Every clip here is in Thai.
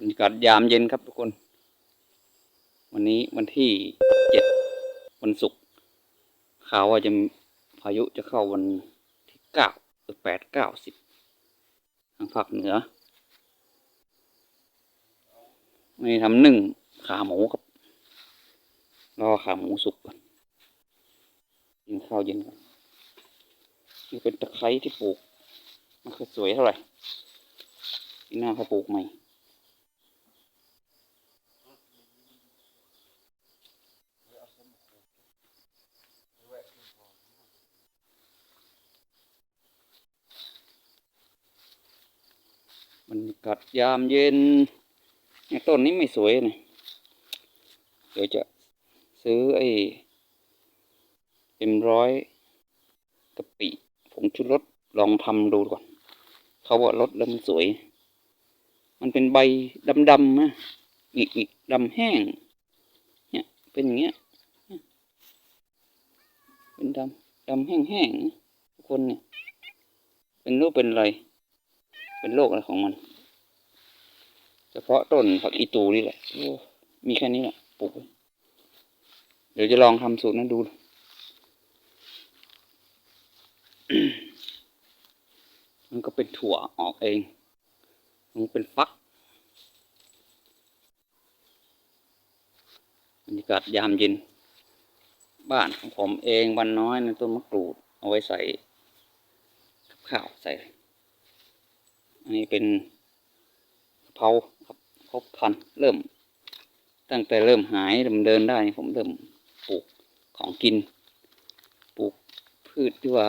บรรยากาศยามเย็นครับทุกคน วันนี้วันที่เจ็ดวันศุกร์ข่าวว่าจะพายุจะเข้าวันที่เก้าหรือแปดเก้าสิบทางภาคเหนือไม่ทำหนึ่งขาหมูครับรอขาหมูสุกก่อนกินข้าวเย็นก่อนนี่เป็นตะไคร้ที่ปลูก มันคือสวยเท่าไหร่ปีหน้าเขาปลูกใหม่ บรรยากาศยามเย็นต้นนี้ไม่สวยนะเดี๋ยวจะซื้อไอ้เอ็มร้อยกะปิผงชูรสลองทำดูก่อน เขาว่ารสแล้วมันสวย มันเป็นใบดำๆนะอีกอีกดำแห้ง เนี่ย เป็นอย่างเงี้ย เป็นดำดำแห้งๆนะทุกคนเนี่ย เป็นรูปเป็นอะไร เป็นโรคอะไรของมัน เฉพาะต้นผักอีตูนี่แหละมีแค่นี้แหละปลูกเดี๋ยวจะลองทำสูตรนั้นดูมันก็เป็นถั่วออกเอง มันเป็นฟักบรรยากาศยามเย็น บ้านของผมเองบ้านน้อยในต้นมะกรูด เอาไว้ใส่กับข้าวใส่ อันนี้เป็นเพราครับครบพันเริ่ม ตั้งแต่เริ่มหายเริ่มเดินได้ผมเริ่มปลูกของกิน ปลูกพืชที่ว่า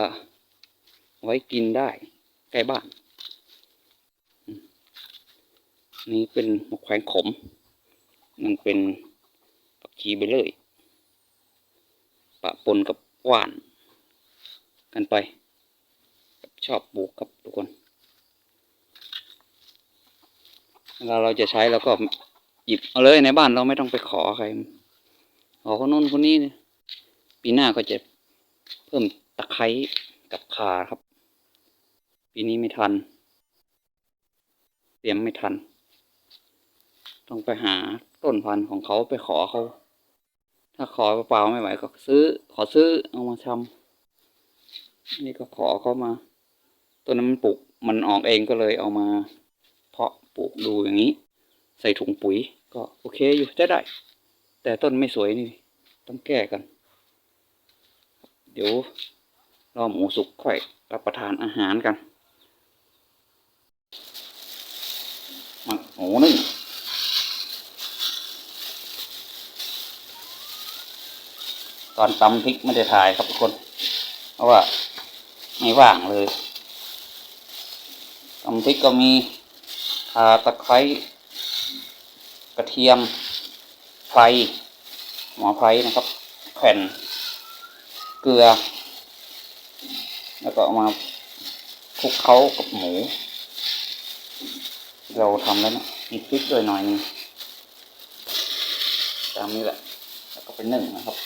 ไว้กินได้ใกล้บ้าน นี่เป็นมะแขวนขม มันเป็นผักชีไปเลย ปะปนกับหวาน กันไป ชอบปลูกครับทุกคน เวลาเราจะใช้เราก็หยิบเอาเลยในบ้านเราไม่ต้องไปขอใครขอคนนู้นคนนี้เนี่ยปีหน้าก็จะเพิ่มตะไคร้กับขาครับ ปีนี้ไม่ทัน เตรียมไม่ทัน ต้องไปหาต้นพันธุ์ของเขาไปขอเขา ถ้าขอเปล่าไม่ไหวก็ซื้อ ขอซื้อเอามาทำนี่ก็ขอเขามาต้นนั้นมันปลูกมันออกเองก็เลยเอามาาะปลูกดูอย่างนี้ ใส่ถุงปุ๋ยก็โอเคอยู่จะได้ แต่ต้นไม่สวยนี่ ต้องแก้กัน เดี๋ยวรอหมูสุกค่อยรับประทานอาหารกันมักหมูนึ่งตอนตำพริกไม่ได้ถ่ายครับทุกคน เพราะว่า ไม่ว่างเลยตำพริกก็มี ข่าตะไคร้กระเทียมไฟหมอไฟนะครับ แผ่นเกลือ แล้วก็เอามาคลุกเคล้ากับหมู เราทำแล้วนะมีพริกด้วยหน่อยนึงตามนี้แหละ แล้วก็เป็นหนึ่งนะครับ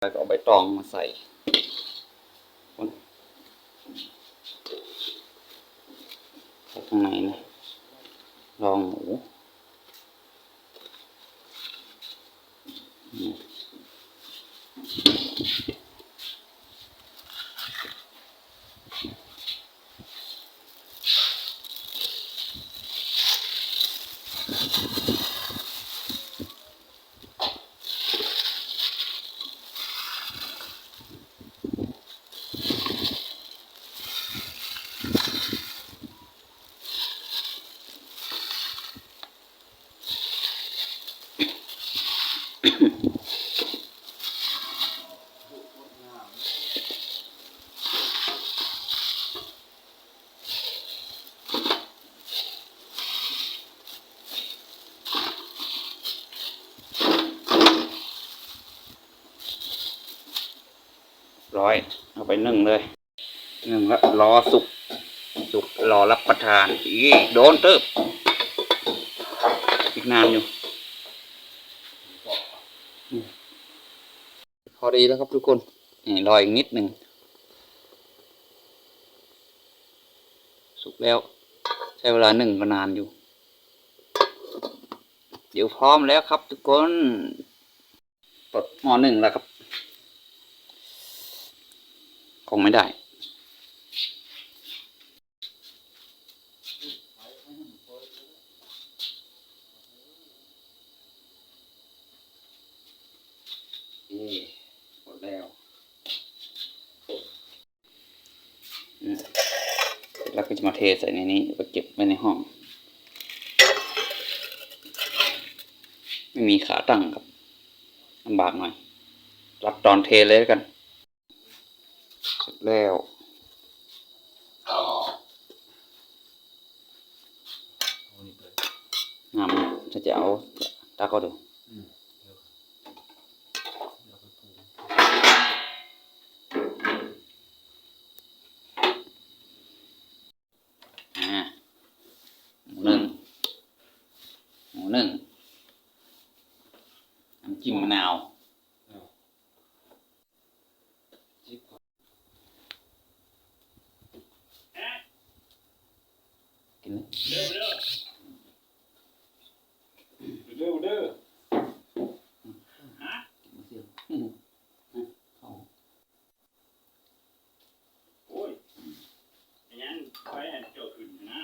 แล้วก็เอาใบตองมาใส่ ใส่ข้างในนะลองหมูอืม ร้อย เอาไปนึ่งเลย นึ่งแล้วรอสุก สุกรอรับประทานอีโดนเติบ อีกนานอยู่ พอดีแล้วครับทุกคน นี่รออีกนิดหนึ่ง สุกแล้ว ใช้เวลาหนึ่งก็นานอยู่ เดี๋ยวพร้อมแล้วครับทุกคนปลดหม้อหนึ่งแล้วครับ คงไม่ได้เอ๊ะหมดแล้วแล้วก็จะมาเทใส่ในนี้แล้วก็เก็บไว้ในห้อง ไม่มีขาตั้งครับลำบากหน่อย รับตอนเทเลยกัน แล้วงามจะจะเอาตาก็ดูอ่าหมูนึ่งหมูนึ่งน้ำจิ้มมะนาว กินเลยเด้อเด้อกินมาเสียอืมอะเอาโอ้ยอย่างนั้นไปอันเจ้าขึ้นนะ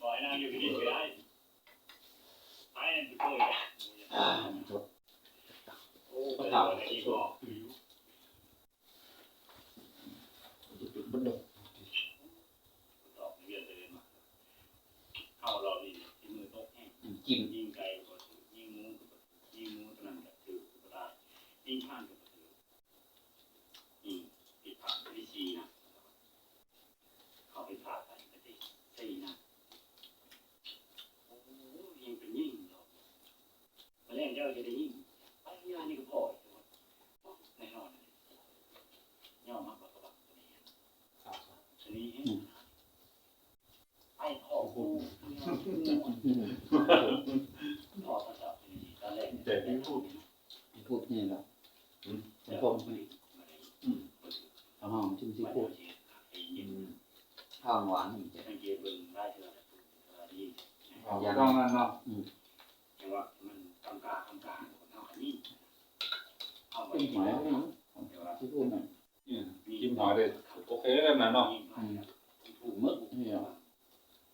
ปล่อยนางอยู่ที่นี่ก็ได้ไปอันจะโตย อ่าจบ โอ้ไปเอาอะไรอีกบอกตอบเรียนเลยมาเข้าเราดีที่มือโต๊ะ แห้ง น้ำจิ้ม ยิงไก่ก็ถือยิงงูก็ยิงงูตัวนั้นก็ถือก็ได้ยิงข้างก็ถือยิงผิดพลาดวิธีนะเขาผิดพลาดไปก็ตีตีนะ โอ้ยิงเป็นยิ่งเนาะมาเล่นเจ้าจะได้ยิ่งไอ้ยานี่ก็พอแน่นอนย่อมากกว่ากระบะตัวนี้ตัวนี้ไอ้พ่อกูพ่อตาจับตัวนี้ตาแรก แต่พี่พูด พูดนี่แหละผม แต่ ผ พ่อ ม ไม่ได้ เอาห้องจิ้มซีฟู้ด ไอ้ยิง ข้าวหวานนี่จะสังเกตเบิ่งได้เท่าไหร่ดีต้องนั่นเนาะแต่ว่ามันกำกากำกาคนเท่านี้เอาไปเป็นหอยแล้วมั้งแต่ว่าซีฟู้ดน่อยกินหอยเลยโอเคแล้วนะเนาะถูกมึกนี่เหรอ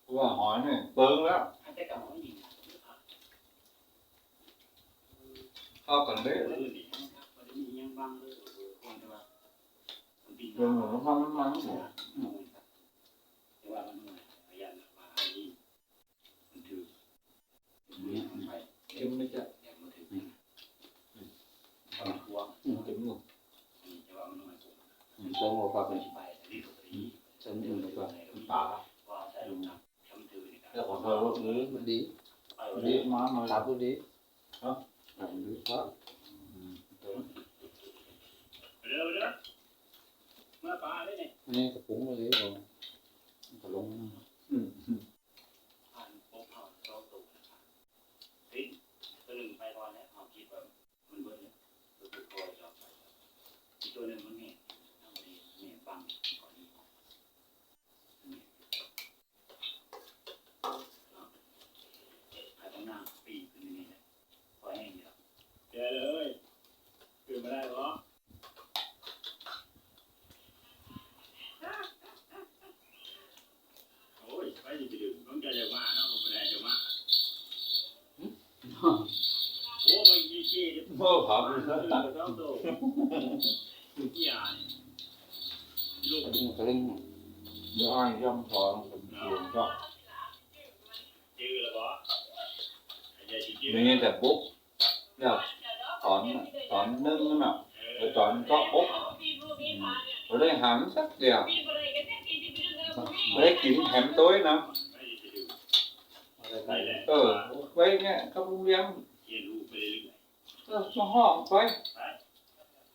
เพราะว่าหอยเนี่ยเบิ้งแล้วแต่กับหอยดีเข้ากันเลยเออดีนะครับมันมียังบางเลยคนแต่ว่ามันปีนเบิ้งหมูทำมันมัน แต่ว่ามันเหนื่อยพยายามมาให้ดีมันถือมันไป เค็มไม่จะ เดี๋ยวมันถือมันทวง เค็มหนุ่ม แต่ว่ามันเหนื่อยผม มันเติมหัวปลาไปไปรีบตัวนี้เติมอื่นไปก่อนป่าว่าใส่ลงน้ำทำถือนี่ครับแล้วขอเธอรถนี้มันดีไปวันเลนี้ยมามารับดูดีฮะรับดูดีครับเร็วเร็วมาปลาเลยเนี่ยอันนี้กระปุกมาเลยผมกระลงนะ อืม ผ่านปกผ่านเราตูนะครับทิ้งตัวหนึ่งไปก่อนแล้วเอาคิดว่ามันเบิดเนี่ยตัวตัวคอยเราไปอีกตัวหนึ่งมันเมียทำดีเมียบังก่อนนี้ขายตรงหน้าปีขึ้นนี่เนี่ยพอแห้งเดียวเดี๋ยวเลยขึ้นมาได้หรอ โอ้ยไปจะไปดื่มต้องใจจะมาเนาะผมไม่ได้จะมาโอ้ไปยี่เจี๊ยบ เมื่อผับ เออต้องโตที่อ่าน ลูกกระดิ่งกระลิ่งเดี๋ยวอ้างย่ำถอนผมเสียงก็จื้อแล้วบ่ใจจื้ออย่างนี้แต่ปุ๊บเนี่ยถอนถอนนึ่งน่ะไปถอนก็ปุ๊บเราได้หันสักเดียวเราได้กินแถม tối นะไปจะดื่มอะไรไปไปแหละเออไว้เนี่ยครับลุงเลี้ยงเรียนรู้ไปเรื่อยก็มาห้องไป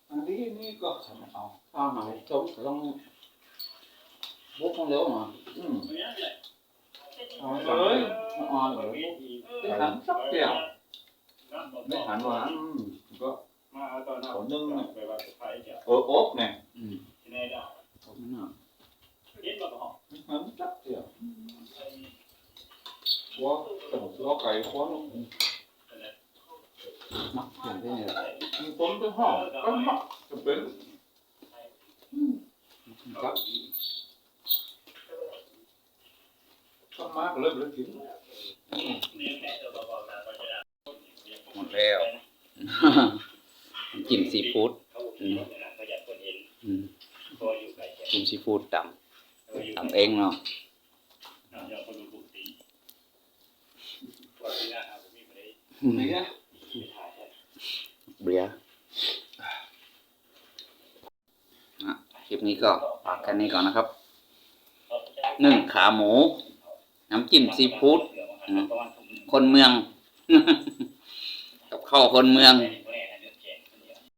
อันนี้นี่ก็เอาข้าวหายต้มต้อง บุกมันเร็วหน่อยอืมๆไม่งั้นเลยเอาเลยมันอ่อนเลยได้หันสักเดียวได้หันหวานก็มาตอนนั้นไปว่าไปจะเอออบเนี่ยอืมที่ไหนได้ผมน่ะเห็นบ่บ่หันสักเดียวอืม quá tổng số cái quá nó มักเปลี่ยนไปเนี่ย tốn cái hỏ cái mắc cái bên cắt cắt mát lên lên chín หมดแล้วจิ้มซีฟู้ดอืมเขาอ ยากคนเห็นอืมพออยู่ไกลแค่จิ้มซีฟู้ดตำตำเองเนาะอยากคนดูปกติว่าที่หน้าครับมีไม่ได้ này nhá ถ่ายเบียร์อะคลิปนี้ก็ฝากแค่นี้ก่อนนะครับนึ่งขาหมู น้ำจิ้มซีฟู้ดคนเมือง กับข้าวคนเมือง